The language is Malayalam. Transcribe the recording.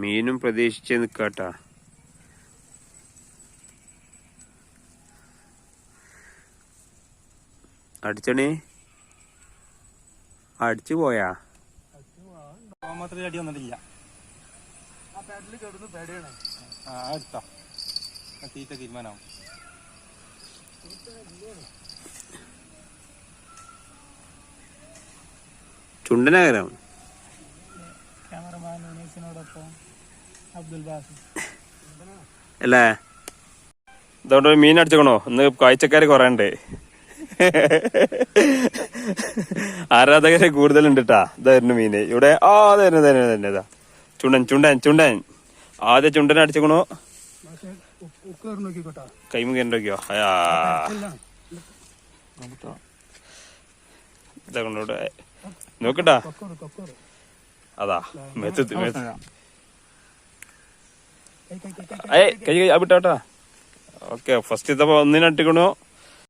മീനും പ്രതീക്ഷിച്ച് നിൽക്കാട്ടാ അടിച്ചണേ? അടിച്ചു പോയാ? മാത്രമേ അടി വന്നിട്ടില്ല. ആ പാഡിൽ കിടന്ന് പേടിയാണ്. ആ എടുത്തോ. ആ തീറ്റ തീരുമാനമാവും ചുണ്ടനകരം. അബ്ദുൽ അല്ലേ? ഇതുകൊണ്ട് മീൻ അടിച്ചേക്കണോ? ഇന്ന് കാഴ്ചക്കാര് കൊറേ ഉണ്ട് ആരാധകരെ കൂടുതലുണ്ട് കേട്ടാ ഇതായിരുന്നു മീന്. ഇവിടെ ആ അതായിരുന്നു തന്നെ തന്നെ ഇതാ. ചുണ്ടൻ ചുണ്ടൻ ചുണ്ടൻ. ആദ്യം ചുണ്ടൻ നോക്കിക്കോട്ടാ. കൈമ അയാ ഇതാ കൊണ്ടോട്ടെ നോക്കട്ടാ. അതാ മെത്ത് മെത്ത്. കൈ കൈ കൈ കൈ ഏയ് കൈ കൈ ആ വിട്ടാ ഓക്കെ ഫസ്റ്റ് ഇതപ്പോ ഒന്നിനട്ടിക്കണു